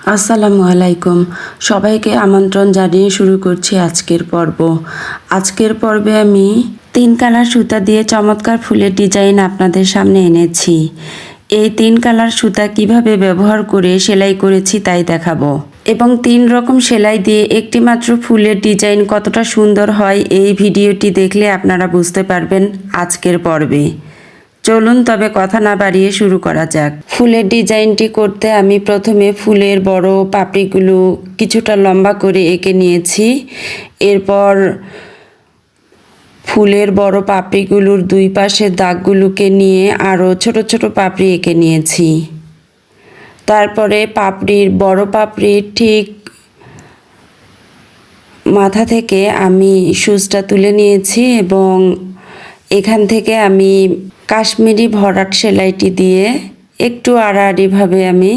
আসসালামু আলাইকুম। সবাইকে আমন্ত্রণ জানিয়ে শুরু করছি আজকের পর্ব। আজকের পর্বে আমি তিন কালার সুতা দিয়ে চমৎকার ফুলের ডিজাইন আপনাদের সামনে এনেছি। এই তিন কালার সুতা কীভাবে ব্যবহার করে সেলাই করেছি তাই দেখাবো। এবং তিন রকম সেলাই দিয়ে একটি মাত্র ফুলের ডিজাইন কতটা সুন্দর হয় এই ভিডিওটি দেখলে আপনারা বুঝতে পারবেন আজকের পর্বে। চলুন তবে কথা না বাড়িয়ে শুরু করা যাক। ফুলের ডিজাইনটি করতে আমি প্রথমে ফুলের বড় পাপড়িগুলো কিছুটা লম্বা করে এঁকে নিয়েছি। এরপর ফুলের বড় পাপড়িগুলোর দুই পাশের দাগগুলোকে নিয়ে আরও ছোট ছোট পাপড়ি এঁকে নিয়েছি। তারপরে পাপড়ির বড় পাপড়ির ঠিক মাথা থেকে আমি সুচটা তুলে নিয়েছি এবং এখান থেকে আমি কাশ্মীরি ভরাট সেলাইটি দিয়ে একটু আড়াআড়িভাবে আমি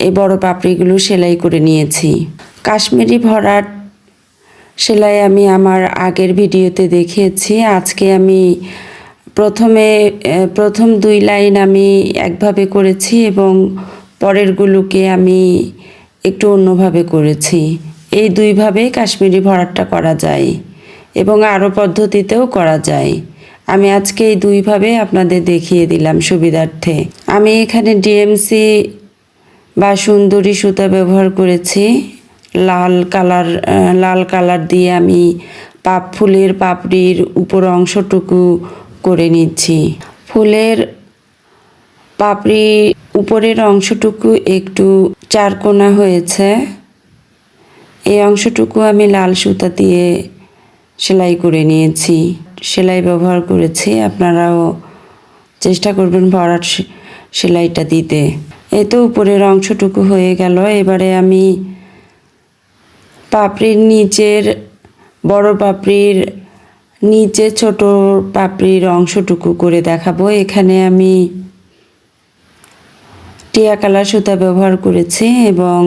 এই বড় পাপড়িগুলো সেলাই করে নিয়েছি। কাশ্মীরি ভরাট সেলাই আমি আমার আগের ভিডিওতে দেখিয়েছি। আজকে আমি প্রথমে প্রথম দুই লাইন আমি একভাবে করেছি এবং পরেরগুলোকে আমি একটু অন্যভাবে করেছি। এই দুইভাবেই কাশ্মীরি ভরাটটা করা যায় এবং আরও পদ্ধতিতেও করা যায়। আমি আজকে এই দুইভাবে আপনাদের দেখিয়ে দিলাম সুবিধার্থে। আমি এখানে ডিএমসি বা সুন্দরী সুতা ব্যবহার করেছি। লাল কালার লাল কালার দিয়ে আমি পাপ ফুলের পাপড়ির উপর অংশটুকু করে নিচ্ছি। ফুলের পাপড়ি উপরের অংশটুকু একটু চারকোনা হয়েছে। এই অংশটুকু আমি লাল সুতা দিয়ে সেলাই করে নিয়েছি। সেলাই ব্যবহার করেছি। আপনারাও চেষ্টা করবেন ভরাট সেলাইটা দিতে। এই তো উপরের অংশটুকু হয়ে গেল। এবারে আমি পাপড়ির নিচের, বড় পাপড়ির নিচে ছোট পাপড়ির অংশটুকু করে দেখাবো। এখানে আমি টিয়া কালার সুতা ব্যবহার করেছি এবং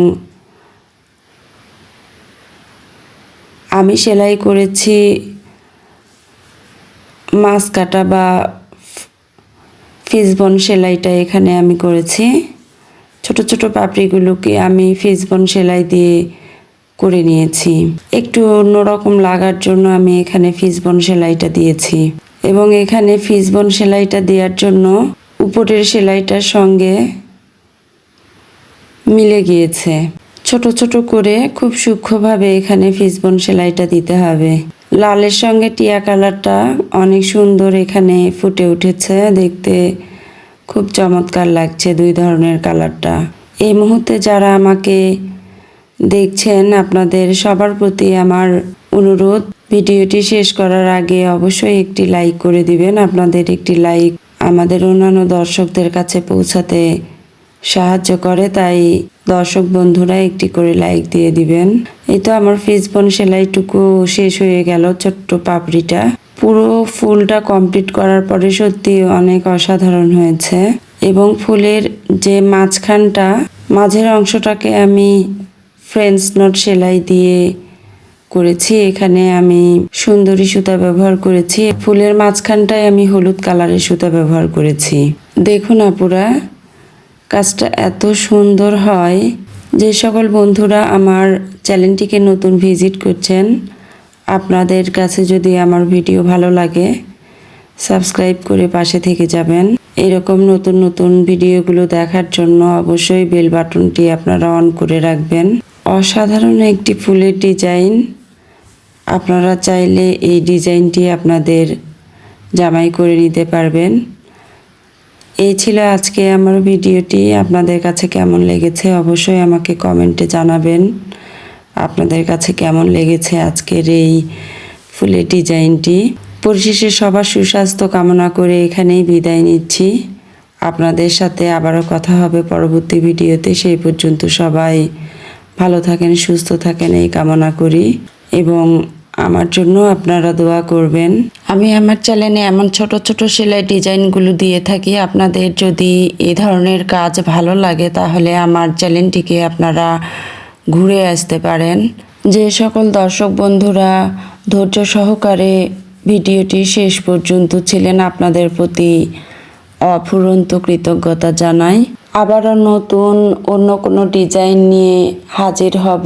আমি সেলাই করেছি মাছ কাটা বা ফিসবন সেলাইটা এখানে আমি করেছি। ছোট ছোট পাপড়িগুলোকে আমি ফিসবন সেলাই দিয়ে করে নিয়েছি। একটু অন্যরকম লাগার জন্য আমি এখানে ফিসবন সেলাইটা দিয়েছি এবং এখানে ফিসবন সেলাইটা দেওয়ার জন্য উপরের সেলাইটার সঙ্গে মিলে গিয়েছে। ছোট ছোট করে খুব সূক্ষ্মভাবে এখানে ফিসবন সেলাইটা দিতে হবে। লালের সঙ্গে টিয়া কালারটা অনেক সুন্দর এখানে ফুটে উঠেছে। দেখতে খুব চমৎকার লাগছে দুই ধরনের কালারটা। এই মুহূর্তে যারা আমাকে দেখছেন, আপনাদের সবার প্রতি আমার অনুরোধ, ভিডিওটি শেষ করার আগে অবশ্যই একটি লাইক করে দিবেন। আপনাদের একটি লাইক আমাদের অন্যান্য দর্শকদের কাছে পৌঁছাতে সাহায্য করে, তাই দর্শক বন্ধুরা, একটি করে লাইক দিয়ে দিবেন। এই তো আমার ফিসবন সেলাইটুকু শেষ হয়ে গেল ছোট্ট পাপড়িটা। পুরো ফুলটা কমপ্লিট করার পরে সত্যি অনেক অসাধারণ হয়েছে। এবং ফুলের যে মাঝখানটা, মাঝের অংশটাকে আমি ফ্রেঞ্চ নট সেলাই দিয়ে করেছি। এখানে আমি সুন্দরী সুতা ব্যবহার করেছি। ফুলের মাঝখানটায় আমি হলুদ কালারের সুতা ব্যবহার করেছি। দেখুন আপুরা কাজটা এত সুন্দর হয় যে সকল বন্ধুরা আমার চ্যানেলটিকে নতুন ভিজিট করছেন, আপনাদের কাছে যদি আমার ভিডিও ভালো লাগে, সাবস্ক্রাইব করে পাশে থেকে যাবেন। এরকম নতুন নতুন ভিডিওগুলো দেখার জন্য অবশ্যই বেল বাটনটি আপনারা অন করে রাখবেন। অসাধারণ একটি ফুলের ডিজাইন। আপনারা চাইলে এই ডিজাইনটি আপনাদের জামাই করে নিতে পারবেন। এই ছিল আজকে আমার ভিডিওটি। আপনাদের কাছে কেমন লেগেছে অবশ্যই আমাকে কমেন্টে জানাবেন। আপনাদের কাছে কেমন লেগেছে আজকের এই ফুলের ডিজাইনটি? পরিশেষে সবার সুস্বাস্থ্য কামনা করে এখানেই বিদায় নিচ্ছি। আপনাদের সাথে আবারও কথা হবে পরবর্তী ভিডিওতে। সেই পর্যন্ত সবাই ভালো থাকেন, সুস্থ থাকেন, এই কামনা করি। এবং আমার জন্য আপনারা দোয়া করবেন। আমি আমার চ্যানেলে এমন ছোট ছোট সেলাই ডিজাইনগুলো দিয়ে থাকি। আপনাদের যদি এই ধরনের কাজ ভালো লাগে, তাহলে আমার চ্যানেলটিকে আপনারা ঘুরে আসতে পারেন। যে সকল দর্শক বন্ধুরা ধৈর্য সহকারে ভিডিওটি শেষ পর্যন্ত ছিলেন, আপনাদের প্রতি অফুরন্ত কৃতজ্ঞতা জানাই। আবারও নতুন অন্য কোনো ডিজাইন নিয়ে হাজির হব।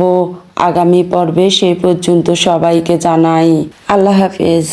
আগামী পর্বে সেই পর্যন্ত সবাইকে জানাই আল্লাহ হাফেজ।